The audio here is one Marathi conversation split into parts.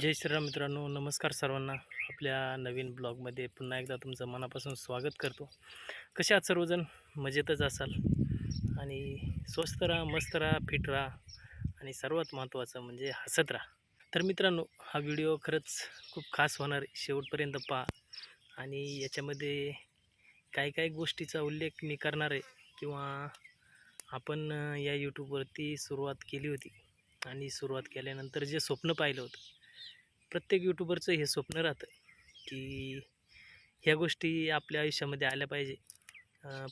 जय श्रीराम मित्रांनो नमस्कार सर्वांना. आपल्या नवीन ब्लॉगमध्ये पुन्हा एकदा तुमचं मनापासून स्वागत करतो. कसे आहात सर्वजण? मजेतच असाल. आणि स्वस्त राहा मस्त राहा फिट राहा. आणि सर्वात महत्त्वाचं म्हणजे हसत राहा. तर मित्रांनो हा व्हिडिओ खरंच खूप खास होणार आहे. शेवटपर्यंत पहा. आणि याच्यामध्ये काही काही गोष्टीचा उल्लेख मी करणार आहे. किंवा आपण या यूट्यूबवरती सुरुवात केली होती. आणि सुरुवात केल्यानंतर जे स्वप्न पाहिलं होतं प्रत्येक यूट्यूबरचं हे स्वप्न राहतं की ह्या गोष्टी आपल्या आयुष्यामध्ये आल्या पाहिजे.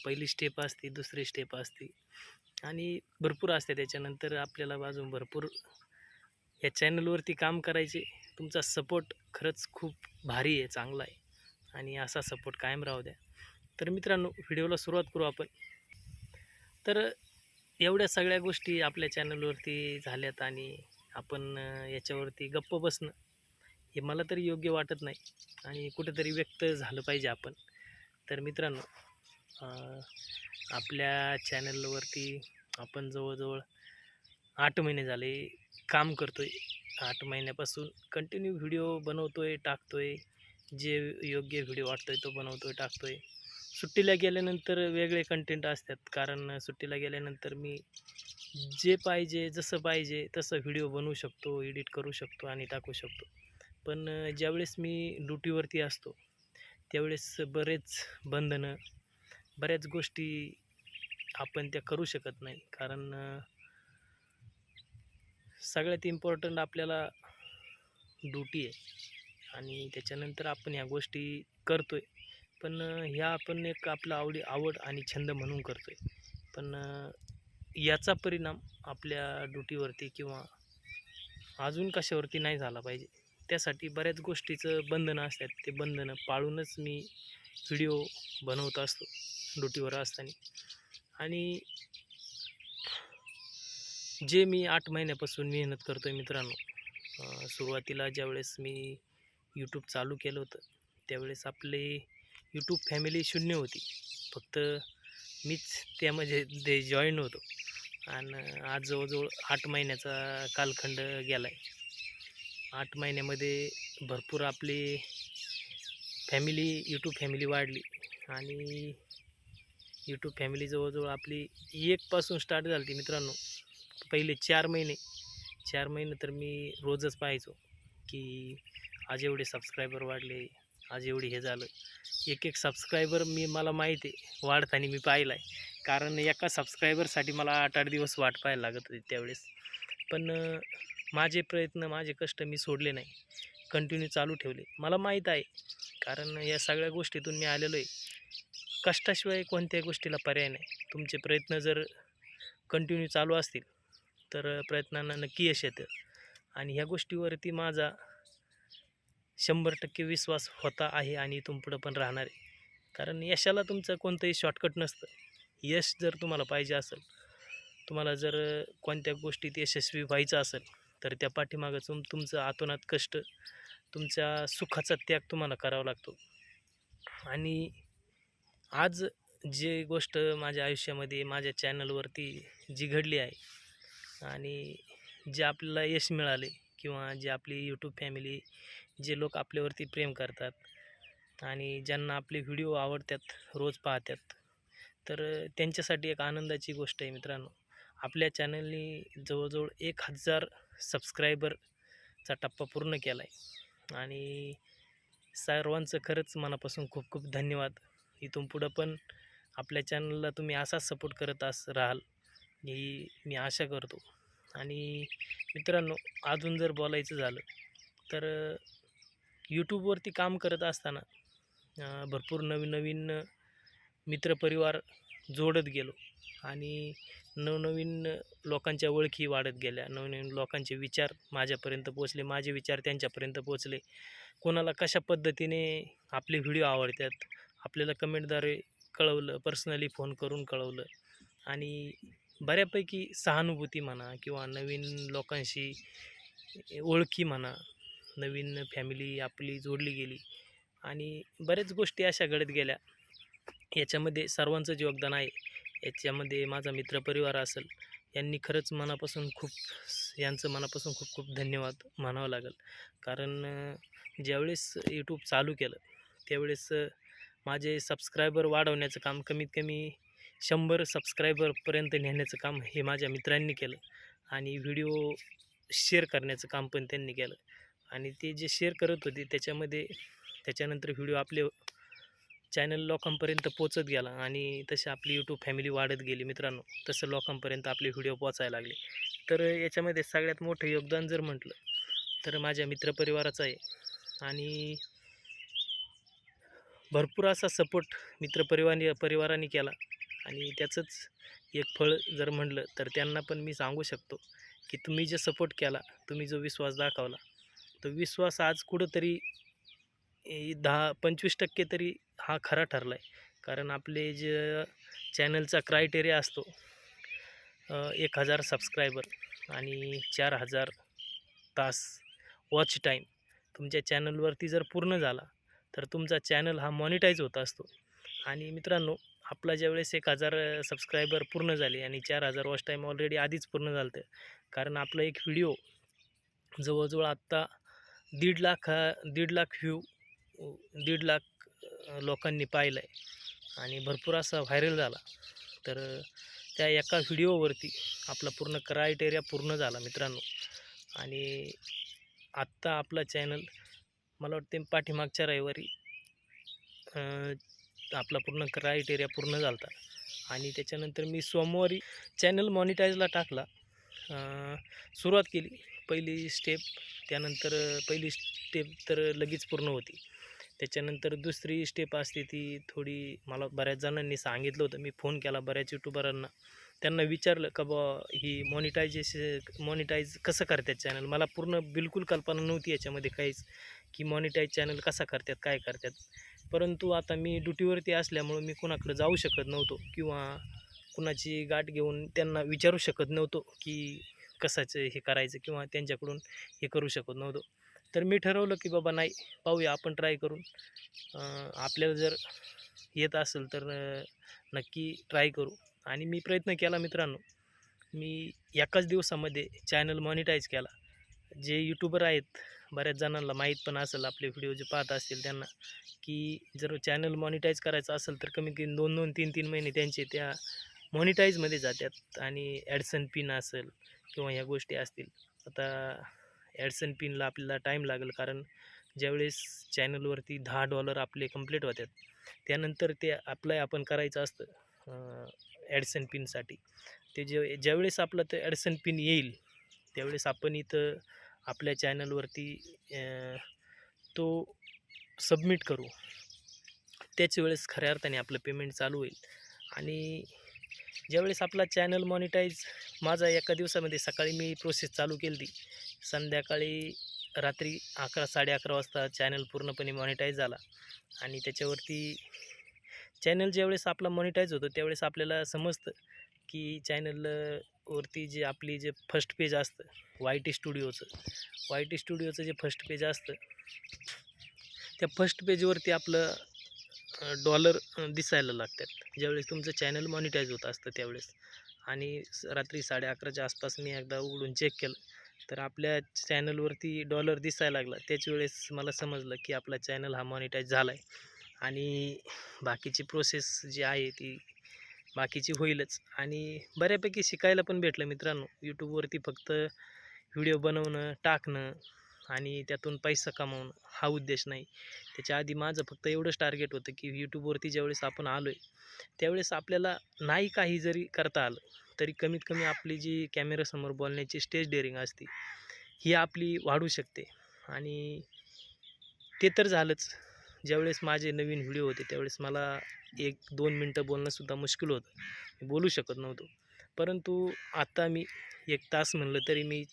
पहिली स्टेप असते दुसरी स्टेप असते. आणि भरपूर असते त्याच्यानंतर आपल्याला बाजून भरपूर या चॅनलवरती काम करायचे. तुमचा सपोर्ट खरंच खूप भारी आहे चांगला आहे. आणि असा सपोर्ट कायम राहू द्या. तर मित्रांनो व्हिडिओला सुरुवात करू आपण. तर एवढ्या सगळ्या गोष्टी आपल्या चॅनलवरती झाल्यात आणि आपण याच्यावरती गप्प बसणं हे मला तरी योग्य वाटत नाही. आणि कुठेतरी व्यक्त झालं पाहिजे आपण. तर मित्रांनो आपल्या चॅनलवरती आपण जवळजवळ आठ महिने झाले काम करतो आहे आठ महिन्यापासून कंटिन्यू व्हिडिओ बनवतो आहे टाकतो आहे जे योग्य व्हिडिओ वाटतो आहे तो बनवतो आहे टाकतो आहे सुट्टीला गेल्यानंतर वेगळे कंटेंट असतात. कारण सुट्टीला गेल्यानंतर मी जे पाहिजे जसं पाहिजे तसं व्हिडिओ बनवू शकतो एडिट करू शकतो आणि टाकू शकतो. पण ज्यावेळेस मी ड्युटीवरती असतो त्यावेळेस बरेच बंधनं बऱ्याच गोष्टी आपण त्या करू शकत नाही. कारण सगळ्यात इम्पॉर्टंट आपल्याला ड्युटी आहे. आणि त्याच्यानंतर आपण ह्या गोष्टी करतो आहे पण ह्या आपण एक आपला आवडी आवड आणि छंद म्हणून करतो आहे पण याचा परिणाम आपल्या ड्युटीवरती किंवा अजून कशावरती नाही झाला पाहिजे. त्यासाठी बऱ्याच गोष्टीचं बंधनं असतात. ते बंधनं पाळूनच मी व्हिडिओ बनवत असतो ड्युटीवर असताना. आणि जे मी आठ महिन्यापासून मेहनत करतो आहे मित्रांनो सुरुवातीला ज्यावेळेस मी यूट्यूब चालू केलं होतं त्यावेळेस आपले यूट्यूब फॅमिली शून्य होती. फक्त मीच त्यामध्ये ते जॉईन होतो. आणि आज जवळजवळ आठ महिन्याचा कालखंड गेला आहे आठ महिन्यामध्ये भरपूर आपली फॅमिली यूट्यूब फॅमिली वाढली. आणि यूट्यूब फॅमिली जवळजवळ आपली एकपासून स्टार्ट झाली ती मित्रांनो. पहिले चार महिने. चार महिने तर मी रोजच पाहायचो की आज एवढे सबस्क्रायबर वाढले आज एवढी हे झालं. एक एक सबस्क्रायबर मी मला माहिती आहे वाढताना मी पाहिला आहे कारण एका सबस्क्रायबरसाठी मला आठ आठ दिवस वाट पाहायला लागत होती त्यावेळेस. पण माझे प्रयत्न माझे कष्ट मी सोडले नाही. कंटिन्यू चालू ठेवले. मला माहीत आहे कारण या सगळ्या गोष्टीतून मी आलेलो आहे. कष्टाशिवाय कोणत्याही गोष्टीला पर्याय नाही. तुमचे प्रयत्न जर कंटिन्यू चालू असतील तर प्रयत्नांना नक्की यश येतं. आणि ह्या गोष्टीवरती माझा शंभर टक्के विश्वास होता आहे आणि इथून पुढं पण राहणार आहे. कारण यशाला तुमचं कोणतंही शॉर्टकट नसतं. यश जर तुम्हाला पाहिजे असेल तुम्हाला जर कोणत्या गोष्टीत यशस्वी व्हायचं असेल तर त्या पाठीमागं तुम तुमचं आतोनात कष्ट तुमच्या सुखाचा त्याग तुम्हाला करावा लागतो. आणि आज जे गोष्ट माझ्या आयुष्यामध्ये माझ्या चॅनलवरती जी घडली आहे आणि जे आपल्याला यश मिळाले किंवा जे आपली यूट्यूब फॅमिली जे लोक आपल्यावरती प्रेम करतात आणि ज्यांना आपले व्हिडिओ आवडतात रोज पाहतात तर त्यांच्यासाठी एक आनंदाची गोष्ट आहे मित्रांनो. आपल्या चॅनलनी जवळजवळ एक हजार सबस्क्रायबरचा टप्पा पूर्ण केला आहे आणि सर्वांचं खरंच मनापासून खूप खूप धन्यवाद. इथून पुढं पण आपल्या चॅनलला तुम्ही असाच सपोर्ट करत अस राहाल ही मी आशा करतो. आणि मित्रांनो अजून जर बोलायचं झालं तर यूट्यूबवरती काम करत असताना भरपूर नवीन नवीन मित्रपरिवार जोडत गेलो. आणि नवनवीन लोकांच्या ओळखी वाढत गेल्या. नवनवीन लोकांचे विचार माझ्यापर्यंत पोचले माझे विचार त्यांच्यापर्यंत पोचले कोणाला कशा पद्धतीने आपले व्हिडिओ आवडतात आपल्याला कमेंटद्वारे कळवलं पर्सनली फोन करून कळवलं आणि बऱ्यापैकी सहानुभूती म्हणा किंवा नवीन लोकांशी ओळखी म्हणा नवीन फॅमिली आपली जोडली गेली आणि बऱ्याच गोष्टी अशा घडत गेल्या. याच्यामध्ये सर्वांचंच योगदान आहे. याच्यामध्ये माझा मित्रपरिवार असेल यांनी खरंच मनापासून खूप यांचं मनापासून खूप खूप धन्यवाद म्हणावं लागेल. कारण ज्यावेळेस यूट्यूब चालू केलं त्यावेळेस माझे सबस्क्रायबर वाढवण्याचं काम कमीत कमी शंभर सबस्क्रायबरपर्यंत नेण्याचं काम हे माझ्या मित्रांनी केलं आणि व्हिडिओ शेअर करण्याचं काम पण त्यांनी केलं. आणि ते जे शेअर करत होते त्याच्यामध्ये त्याच्यानंतर व्हिडिओ आपले चॅनल लोकांपर्यंत पोचत गेला आणि तशी आपली यूट्यूब फॅमिली वाढत गेली मित्रांनो. तसं लोकांपर्यंत आपले व्हिडिओ पोचायला लागले. तर याच्यामध्ये सगळ्यात मोठं योगदान जर म्हटलं तर माझ्या मित्रपरिवाराचं आहे. आणि भरपूर असा सपोर्ट मित्रपरिवाराने परिवाराने केला. आणि त्याचंच एक फळ जर म्हणलं तर त्यांना पण मी सांगू शकतो की तुम्ही जे सपोर्ट केला तुम्ही जो विश्वास दाखवला तो विश्वास आज कुठंतरी दहा पंचवीस टक्के तरी हा खरा ठरला आहे कारण आपले जे चॅनलचा क्रायटेरिया असतो एक हजार सबस्क्रायबर आणि चार हजार तास वॉच टाईम तुमच्या चॅनलवरती जर पूर्ण झाला तर तुमचा चॅनल हा मॉनिटाईज होत असतो. आणि मित्रांनो आपला ज्यावेळेस एक हजार सबस्क्रायबर पूर्ण झाले आणि चार हजार वॉच टाईम ऑलरेडी आधीच पूर्ण झालं होतं कारण आपला एक व्हिडिओ जवळजवळ आत्ता दीड लाख हा- दीड लाख व्ह्यू दीड लाख लोकांनी पाहिलं आहे आणि भरपूर असा व्हायरल झाला. तर त्या एका व्हिडिओवरती आपला पूर्ण क्रायटेरिया पूर्ण झाला मित्रांनो. आणि आत्ता आपला चॅनल मला वाटते पाठीमागच्या रविवारी आपला पूर्ण क्रायटेरिया पूर्ण झाला होता आणि त्याच्यानंतर मी सोमवारी चॅनल मॉनिटाईजला टाकला. सुरुवात केली. पहिली स्टेप त्यानंतर पहिली स्टेप तर लगेच पूर्ण होती. त्याच्यानंतर दुसरी स्टेप असते ती थोडी मला बऱ्याच जणांनी सांगितलं होतं. मी फोन केला बऱ्याच यूट्यूबरांना त्यांना विचारलं का बा ही मॉनिटायजेशन मॉनिटाईज कसं करतात चॅनल मला पूर्ण बिलकुल कल्पना नव्हती याच्यामध्ये काहीच की मॉनिटाईज चॅनल कसा करतात काय करतात. परंतु आता मी ड्युटीवरती असल्यामुळं मी कुणाकडे जाऊ शकत नव्हतो किंवा कुणाची गाठ घेऊन त्यांना विचारू शकत नव्हतो की कसाचं हे करायचं किंवा त्यांच्याकडून हे करू शकत नव्हतो. तर मी ठरवलं की बाबा नाही पाहूया आपण ट्राय करून. आपल्याला जर येत असेल तर नक्की ट्राय करू. आणि मी प्रयत्न केला मित्रांनो. मी एकाच दिवसामध्ये चॅनल मॉनिटाईज केला. जे यूट्यूबर आहेत बऱ्याच जणांना माहीत पण असेल आपले व्हिडिओ जे पाहत असतील त्यांना की जर चॅनल मॉनिटाईज करायचं असेल तर कमीत कमी दोन दोन तीन तीन महिने त्यांचे त्या मॉनिटाईजमध्ये जातात. आणि ॲडसन पिन असेल किंवा ह्या गोष्टी असतील. आता ॲडसन पिनला आपल्याला टाईम लागेल कारण ज्यावेळेस चॅनलवरती दहा डॉलर आपले कंप्लीट होतात त्यानंतर ते अप्लाय आपण करायचं असतं ॲडसन पिनसाठी ते जे ज्यावेळेस आपलं ते ॲडसन पिन येईल त्यावेळेस आपण इथं आपल्या चॅनलवरती तो सबमिट करू. त्याच वेळेस खऱ्या अर्थाने आपलं पेमेंट चालू होईल. आणि ज्यावेळेस आपला चॅनल मॉनिटाईज माझा एका दिवसामध्ये सकाळी मी प्रोसेस चालू केली ती संध्याकाळी रात्री अकरा साडे अकरा वाजता चॅनल पूर्णपणे मॉनिटाईज झाला. आणि त्याच्यावरती चॅनल ज्यावेळेस आपला मॉनिटाईज होतो त्यावेळेस आपल्याला समजतं की चॅनलवरती जे आपली जे फर्स्ट पेज असतं वाय टी स्टुडिओचं वाय टी स्टुडिओचं जे फर्स्ट पेज असतं त्या फर्स्ट पेजवरती आपलं डॉलर दिसायला लागतात. ज्यावेळेस तुमचं चॅनल मॉनिटाईज होत असतं त्यावेळेस. आणि स- रात्री साडे अकराच्या आसपास मी एकदा उघडून चेक केलं. तर आपल्या चॅनलवरती डॉलर दिसायला लागला. त्याच वेळेस मला समजलं की आपला चॅनल हा मॉनिटाईज झाला आहे आणि बाकीची प्रोसेस जी आहे ती बाकीची होईलच. आणि बऱ्यापैकी शिकायला पण भेटलं मित्रांनो. यूट्यूबवरती फक्त व्हिडिओ बनवणं टाकणं आणि त्यातून पैसा कमावणं हा उद्देश नाही. त्याच्या आधी माझं फक्त एवढंच टार्गेट होतं की यूट्यूबवरती ज्यावेळेस आपण आलो आहे त्यावेळेस आपल्याला नाही काही जरी करता आलं तरी कमीत कमी आपली जी कॅमेरासमोर बोलण्याची स्टेज डेअरिंग असते ही आपली वाढू शकते. आणि ते तर झालंच. ज्यावेळेस माझे नवीन व्हिडिओ होते त्यावेळेस मला एक दोन मिनटं बोलणंसुद्धा मुश्किल होतं. मी बोलू शकत नव्हतो. परंतु आत्ता मी एक तास म्हणलं तरी मी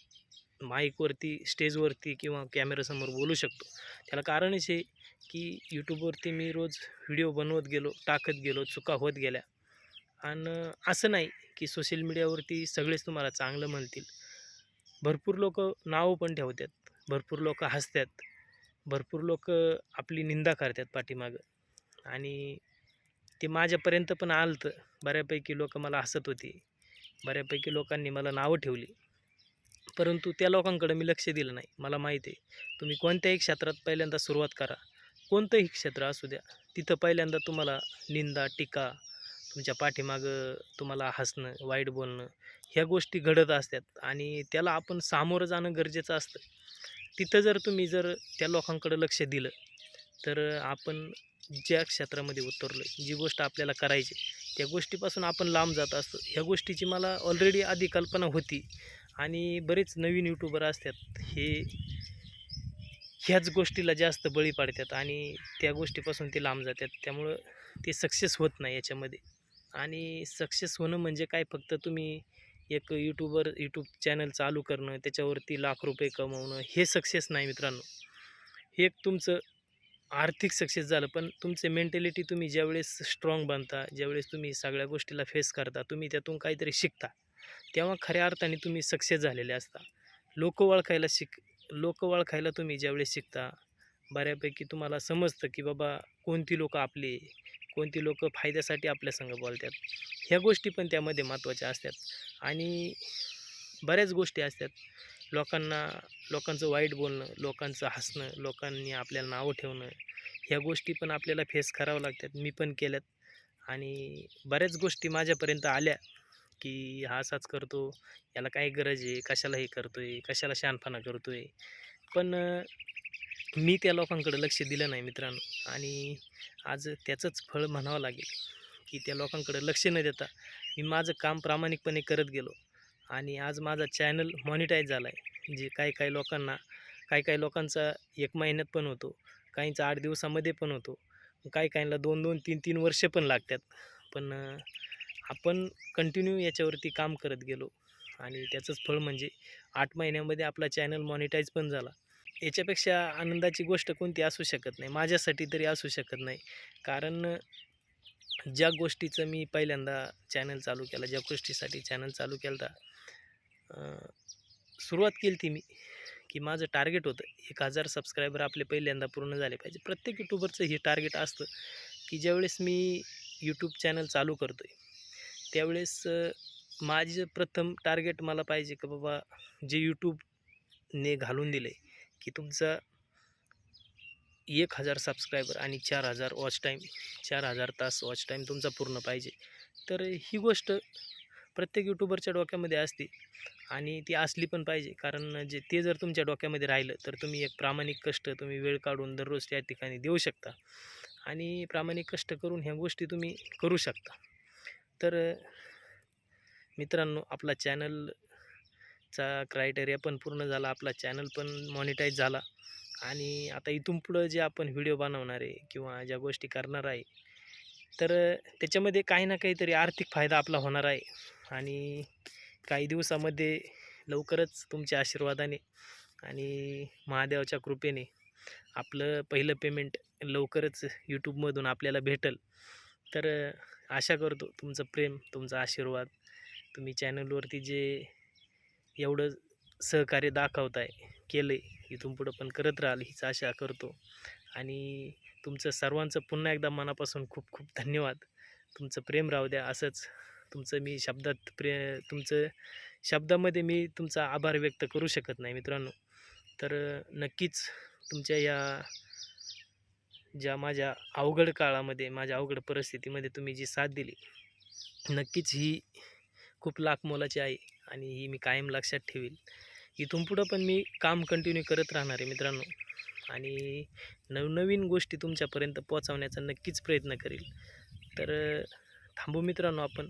माईकवरती स्टेजवरती किंवा कॅमेरासमोर बोलू शकतो. त्याला कारणच आहे की यूट्यूबवरती मी रोज व्हिडिओ बनवत गेलो टाकत गेलो चुका होत गेल्या. आणि असं नाही की सोशल मीडियावरती सगळेच तुम्हाला चांगलं म्हणतील. भरपूर लोक नावं पण ठेवतात. भरपूर लोक हसतात. भरपूर लोक आपली निंदा करतात पाठीमागं. आणि ते माझ्यापर्यंत पण आलं तर बऱ्यापैकी लोक मला हसत होती. बऱ्यापैकी लोकांनी मला नावं ठेवली. परंतु त्या लोकांकडे मी लक्ष दिलं नाही. मला माहीत आहे तुम्ही कोणत्याही क्षेत्रात पहिल्यांदा सुरुवात करा. कोणतंही क्षेत्र असू द्या तिथं पहिल्यांदा तुम्हाला निंदा टीका तुमच्या पाठीमागं तुम्हाला हसणं वाईट बोलणं ह्या गोष्टी घडत असतात आणि त्याला आपण सामोरं जाणं गरजेचं असतं. तिथं जर तुम्ही जर त्या लोकांकडे लक्ष दिलं तर आपण ज्या क्षेत्रामध्ये उतरलो जी गोष्ट आपल्याला करायची त्या गोष्टीपासून आपण लांब जात असतो. ह्या गोष्टीची मला ऑलरेडी आधी कल्पना होती आणि बरेच नवीन यूट्यूबर असतात हे ह्याच गोष्टीला जास्त बळी पाडतात आणि त्या गोष्टीपासून ते लांब जातात. त्यामुळं ते सक्सेस होत नाही याच्यामध्ये. आणि सक्सेस होणं म्हणजे काय? फक्त तुम्ही एक यूट्यूबर यूट्यूब चॅनल चालू करणं त्याच्यावरती लाख रुपये कमवणं हे सक्सेस नाही मित्रांनो. हे एक तुमचं आर्थिक सक्सेस झालं पण तुमचे मेंटॅलिटी तुम्ही ज्यावेळेस स्ट्रॉंग बनता ज्यावेळेस तुम्ही सगळ्या गोष्टीला फेस करता तुम्ही त्यातून काहीतरी शिकता तेव्हा खऱ्या अर्थाने तुम्ही सक्सेस झालेले असता. लोक ओळखायला शिक लोक ओळखायला तुम्ही ज्यावेळेस शिकता बऱ्यापैकी तुम्हाला समजतं की बाबा कोणती लोकं आपली कोणती लोक फायद्यासाठी आपल्या संग बोलतात? ह्या गोष्टी पण त्यामध्ये महत्त्वाच्या असतात. आणि बऱ्याच गोष्टी असतात. लोकांना लोकांचं वाईट बोलणं लोकांचं हसणं लोकांनी आपल्याला नावं ठेवणं ह्या गोष्टी पण आपल्याला फेस करावं लागतात. मी पण केल्यात. आणि बऱ्याच गोष्टी माझ्यापर्यंत आल्या की हा असाच करतो. याला काय गरज आहे. कशाला हे करतो आहे कशाला शहाणपणा करतो आहे पण मी त्या लोकांकडे लक्ष दिलं नाही मित्रांनो. आणि आज त्याचंच फळ म्हणावं लागेल की त्या लोकांकडे लक्ष न देता मी माझं काम प्रामाणिकपणे करत गेलो. आणि आज माझा चॅनल मॉनिटाईज झाला आहे जे काही काही लोकांना काही काही लोकांचा एक महिन्यात पण होतो काहींचा आठ दिवसामध्ये पण होतो काही काहींना दोन दोन तीन तीन वर्ष पण लागतात. पण आपण कंटिन्यू याच्यावरती काम करत गेलो. आणि त्याचंच फळ म्हणजे आठ महिन्यामध्ये आपला चॅनल मॉनिटाईज पण झाला. याच्यापेक्षा आनंदाची गोष्ट कोणती असू शकत नाही. माझ्यासाठी तरी असू शकत नाही. कारण ज्या गोष्टीचं मी पहिल्यांदा चॅनल चालू केला ज्या गोष्टीसाठी चॅनल चालू केला सुरुवात केली ती मी की माझं टार्गेट होतं. एक हजार सबस्क्रायबर आपले पहिल्यांदा पूर्ण झाले पाहिजे. प्रत्येक यूट्यूबरचं हे टार्गेट असतं की ज्यावेळेस मी यूट्यूब चॅनल चालू करतो आहे त्यावेळेस माझं प्रथम टार्गेट मला पाहिजे की बाबा जे यूट्यूबने घालून दिलं आहे की तुमचा एक हजार सबस्क्रायबर आणि चार हजार वॉच टाईम चार हजार तास वॉच टाईम तुमचा पूर्ण पाहिजे. तर ही गोष्ट प्रत्येक यूट्यूबरच्या डोक्यामध्ये असते आणि ती असली पण पाहिजे. कारण जे ते जर तुमच्या डोक्यामध्ये राहिलं तर तुम्ही एक प्रामाणिक कष्ट तुम्ही वेळ काढून दररोज त्या ठिकाणी देऊ शकता. आणि प्रामाणिक कष्ट करून ह्या गोष्टी तुम्ही करू शकता. तर मित्रांनो आपला चॅनल चा क्रायटेरिया पण पूर्ण झाला आपला चॅनल पण मॉनिटाईज झाला. आणि आता इथून पुढं जे आपण व्हिडिओ बनवणार आहे किंवा ज्या गोष्टी करणार आहे तर त्याच्यामध्ये काही ना काहीतरी आर्थिक फायदा आपला होणार आहे. आणि काही दिवसामध्ये लवकरच तुमच्या आशीर्वादाने आणि महादेवाच्या कृपेने आपलं पहिलं पेमेंट लवकरच यूट्यूबमधून आपल्याला भेटल. तर आशा करतो तुमचं प्रेम तुमचा आशीर्वाद. तुम्ही चॅनलवरती जे एवढं सहकार्य दाखवत आहे केलं आहे इथून पुढं पण करत राहाल हीच आशा करतो. आणि तुमचं सर्वांचं पुन्हा एकदा मनापासून खूप खूप धन्यवाद. तुमचं प्रेम राहू द्या असंच तुमचं मी शब्दात प्रे तुमचं शब्दामध्ये मी तुमचा आभार व्यक्त करू शकत नाही मित्रांनो. तर नक्कीच तुमच्या या ज्या माझ्या अवघड काळामध्ये माझ्या अवघड परिस्थितीमध्ये तुम्ही जी साथ दिली नक्कीच ही खूप लाख मोलाची आहे आणि ही मी कायम लक्षात ठेवील. इथून पुढं पण मी काम कंटिन्यू करत राहणार आहे मित्रांनो. आणि नवनवीन गोष्टी तुमच्यापर्यंत पोहोचवण्याचा नक्कीच प्रयत्न करेल. तर थांबू मित्रांनो आपण.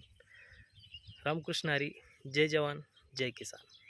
रामकृष्ण हरी जय जवान जय किसान.